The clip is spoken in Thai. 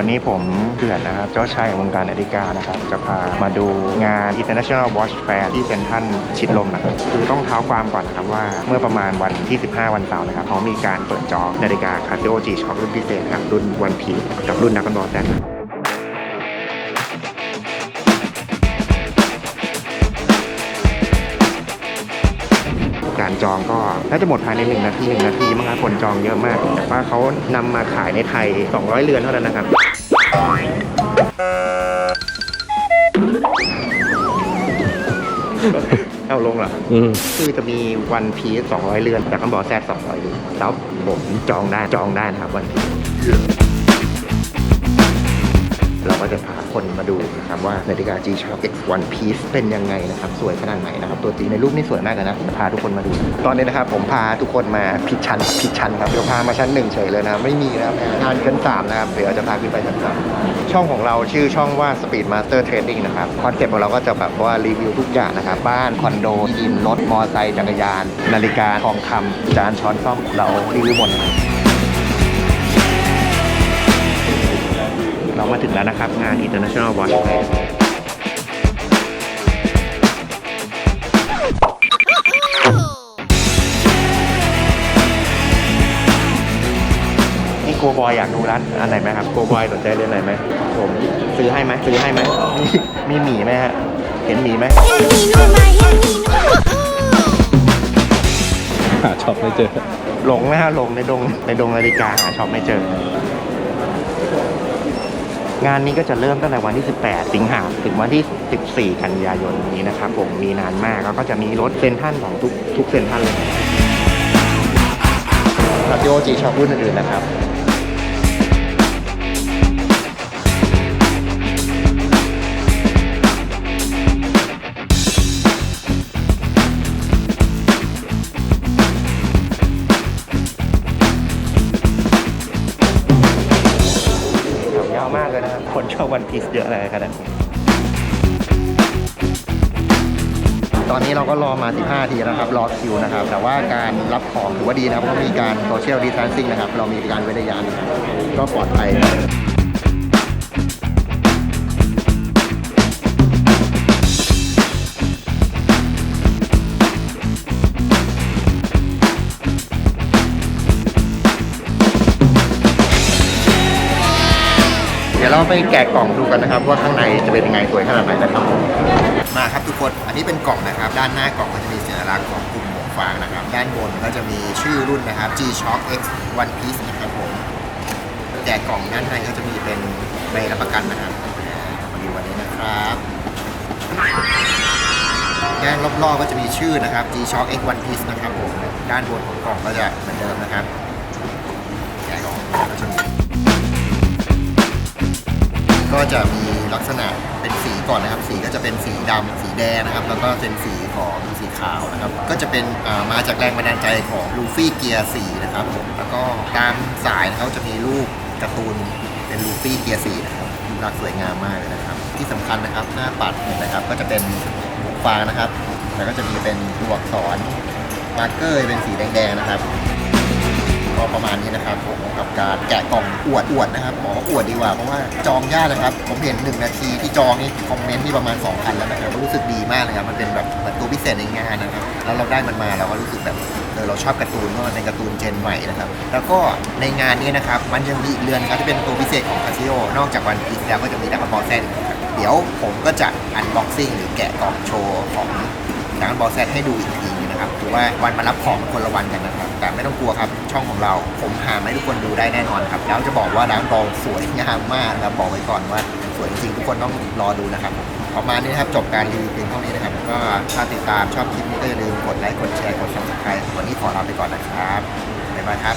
วันนี้ผมเดือนนะครับ เจ้าชายแห่งวงการนาฬิกานะครับ จะพามาดูงาน International Watch Fair ที่เซ็นทรัลชิดลมนะครับ คือต้องเท้าความก่อนนะครับว่าเมื่อประมาณวันที่ 15 วันเสาร์นะครับเขามีการเปิดจองนาฬิกา Casio G Shock รุ่นพิเศษนะครับรุ่นวันพีกับรุ่นนักบอลแซนการจองก็น่าจะหมดภายใน 1 นาที1นาทีมั้งครับคนจองเยอะมาก แต่ว่าเขานำมาขายในไทย 200 เรือนเท่านั้นนะครับ เอาลงเหรอ อืม คือจะมีวันพีซ200 เรือนแต่คำบอกแซด200เรือนแล้วผมจองได้จองได้นะครับวันพีเราก็ จะพาคนมาดูนะครับว่านาฬิกา G-Shock X One Piece เป็นยังไงนะครับ สวยขนาดไหนนะครับตัวจริงในรูปนี่สวยมากเลยนะจะพาทุกคนมาดู ตอนนี้นะครับผมพาทุกคนมาผิดชั้นผิดชั้นครับเดี๋ยวพามาชั้นหนึ่งเฉยเลยนะไม่มีนะครับงานชั้นสามนะครับเดี๋ยวจะพาขึ้นไปชั้นสามช่องของเราชื่อช่องว่า Speed Master Trading นะครับคอนเซ็ปต์ของเราก็จะแบบว่ารีวิวทุกอย่างนะครับบ้านคอนโดทีมรถมอไซค์จักรยาน นาฬิกาทองคำจานช้อนซ่อมเรารีวิวหมด ถึงแล้วนะครับ งาน International Watch Fair นี่โกบอยอยากดูร้านอันไหนไหมครับโกบอยสนใจเรื่องไหนไหมผมซื้อให้ไหมซื้อให้ไหมมีมีหมีไหมฮะเห็นหมีไหมเห็นมีหนูไหมเห็นมีหนูหาช็อปไม่เจอ หลงนะฮะหลงในดงในดงนาฬิกาหาช็อปไม่เจอ งานนี้ก็จะเริ่มตั้งแต่วันที่ 18 สิงหาถึงวันที่ 14 กันยายนนี้นะครับผมมีนานมากแล้วก็จะมีรถเซนทันของทุกทุกเซนทันเลยคาร์ดิโอจีชอบรุ่นอื่นๆนะครับ ชอบวันพีซเยอะเลยขนาดนี้ตอนนี้เราก็รอมา 15 ทีนะครับ รอคิวนะครับ แต่ว่าการรับของถือว่าดีนะครับเพราะมีการโซเชียลดิส a ทนซิ่งนะครับ เรามีการเว้นระยะนะครับก็ปลอดภัย ดี๋ยวเราไปแกะกล่องดูกันนะครับ ว่าข้างในจะเป็นยังไงสวยขนาดไหนนะครับผมมาครับทุกคนอันนี้เป็นกล่องนะครับ ด้านหน้ากล่องก็จะมีสัญลักษณ์ของกลุ่มหมวกฟางนะครับ ด้านบนก็จะมีชื่อรุ่นนะครับ G Shock X One Piece นะครับผมแกะกล่องด้านในก็จะมีเป็นใบรับประกันนะครับมาดูวันนี้นะครับด้านรอบๆก็จะมีชื่อนะครับ G Shock X One Piece นะครับผมด้านบนของกล่องก็จะเหมือนเดิมนะครับ ก็จะมีลักษณะเป็นสีก่อนนะครับ สีก็จะเป็นสีดำสีแดงนะครับ แล้วก็เป็นสีของสีขาวนะครับ ก็จะเป็นอ่ามาจากแรงบันดาลใจของลูฟี่เกียร์สีนะครับผมแล้วก็ตามสายนะครับจะมีรูปการ์ตูนเป็นลูฟี่เกียร์สีนะครับรูปลักษณ์สวยงามมากเลยนะครับ ที่สำคัญนะครับหน้าปัดเนี่ยนะครับก็จะเป็นหมวกฟางนะครับ แล้วก็จะมีเป็นตัวอักษรมาร์กเกอร์เป็นสีแดงๆนะครับ ก็ประมาณนี้นะครับผมกับการแกะกล่องอวดอวดนะครับบอกว่าอวดดีกว่าเพราะว่าจองยากนะครับ ผมเห็น 1 นาทีที่จองนี่คอมเมนต์นี่ประมาณ2,000แล้วนะครับก็รู้สึกดีมากเลยครับมันเป็นแบบเหมือนตัวพิเศษในงานนะครับแล้วเราได้มันมาเราก็รู้สึกแบบเออเราชอบการ์ตูนเพราะมันเป็นการ์ตูนเจนใหม่นะครับแล้วก็ในงานนี้นะครับมันยังมีอีกเรือนครับที่เป็นตัวพิเศษของคาซิโอนอกจากวันพีซแล้วก็จะมีดักบอลแซนอีกนเดี๋ยวผมก็จะอันบ็อกซิ่งหรือแกะกล่องโชว์ของดักบอลแซนให้ดูอีกที นะครับถือว่าวันมารับของคนละวันกันนะครับ แต่ไม่ต้องกลัวครับช่องของเรา ผมหาให้ทุกคนดูได้แน่นอนครับ แล้วจะบอกว่าร้านรองสวยงามมากนะครับบอกไว้ก่อนว่าสวยจริงทุกคนต้องรอดูนะครับประมาณนี้นะครับจบการรีวิวเพียงเท่านี้นะครับ ก็ถ้าติดตามชอบคลิปนี้ก็อย่าลืมกดไลค์กดแชร์กดซับสไครต์วันนี้ขอลาไปก่อนนะครับบ๊ายบายครับ